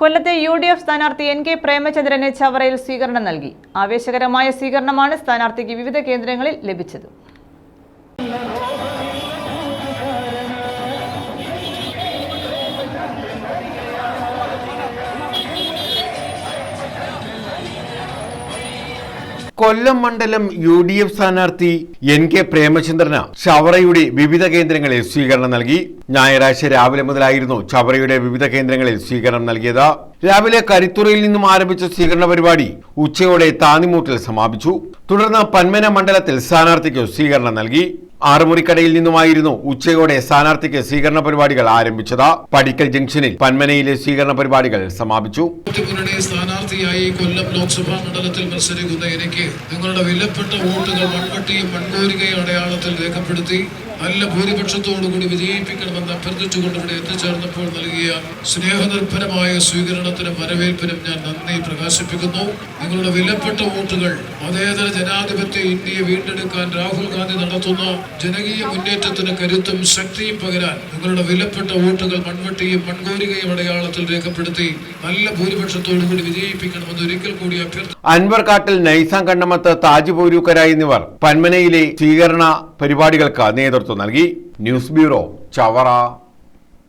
കൊല്ലത്തെ U D F സ്ഥാനാർത്ഥി N K പ്രേമചന്ദ്രന് ചവറയിൽ സ്വീകരണം നൽകി. ആവേശകരമായ സ്വീകരണമാണ് സ്ഥാനാർത്ഥിക്ക് വിവിധ കേന്ദ്രങ്ങളിൽ ലഭിച്ചത്. കൊല്ലം മണ്ഡലം യു ഡി എഫ് സ്ഥാനാർത്ഥി എൻ കെ പ്രേമചന്ദ്രന് ചവറയുടെ വിവിധ കേന്ദ്രങ്ങളിൽ സ്വീകരണം നൽകി. ഞായറാഴ്ച രാവിലെ മുതലായിരുന്നു ചവറയുടെ വിവിധ കേന്ദ്രങ്ങളിൽ സ്വീകരണം നൽകിയത്. രാവിലെ കരിത്തുറയിൽ നിന്നും ആരംഭിച്ച സ്വീകരണ പരിപാടി ഉച്ചയോടെ താന്നിമൂട്ടിൽ സമാപിച്ചു. തുടർന്ന് പന്മന മണ്ഡലത്തിൽ സ്ഥാനാർത്ഥിക്ക് സ്വീകരണം നൽകി. ആറുമുറിക്കടയിൽ നിന്നുമായിരുന്നു ഉച്ചയോടെ സ്ഥാനാർത്ഥിക്ക് സ്വീകരണ പരിപാടികൾ ആരംഭിച്ചത്. പടിക്കൽ ജംഗ്ഷനിൽ പന്മനയിലെ സ്വീകരണ പരിപാടികൾ സമാപിച്ചു. സ്ഥാനാർത്ഥിയായി കൊല്ലം ലോക്സഭാ മണ്ഡലത്തിൽ മത്സരിക്കുന്ന എനിക്ക് നിങ്ങളുടെ വിലപ്പെട്ട വോട്ടുകൾ മൺവട്ടിയും മൺകോരികയും അടയാളത്തിൽ രേഖപ്പെടുത്തി നല്ല ഭൂരിപക്ഷത്തോടുകൂടി വിജയിപ്പിക്കണമെന്ന് അഭ്യർത്ഥിച്ചുകൊണ്ട് ഇവിടെ എത്തിച്ചേർന്നപ്പോൾ നൽകിയ സ്നേഹനിർഭരമായ സ്വീകരണത്തിനും വരവേൽപ്പിനും ഞാൻ നന്ദി പ്രകാശിപ്പിക്കുന്നു. നിങ്ങളുടെ വിലപ്പെട്ട വോട്ടുകൾ മതേതര ജനാധിപത്യ ഇന്ത്യയെ വീണ്ടെടുക്കാൻ രാഹുൽ ഗാന്ധി നടത്തുന്ന ജനകീയ മുന്നേറ്റത്തിന് കരുത്തും ശക്തിയും പകരാൻ നിങ്ങളുടെ വിലപ്പെട്ട വോട്ടുകൾ മൺവട്ടിയും മൺകോരികയും അടയാളത്തിൽ രേഖപ്പെടുത്തി നല്ല ഭൂരിപക്ഷത്തോടുകൂടി വിജയിപ്പിക്കണമെന്ന് ഒരിക്കൽ കൂടി അഭ്യർത്ഥി അൻവർ കാട്ടിൽ നൈസാം കണ്ണമത്ത് താജ് പോരൂക്കര എന്നിവർ പന്മനയിലെ സ്വീകരണ പരിപാടികൾക്ക് നേതൃത്വം നൽകി. News bureau Chavara.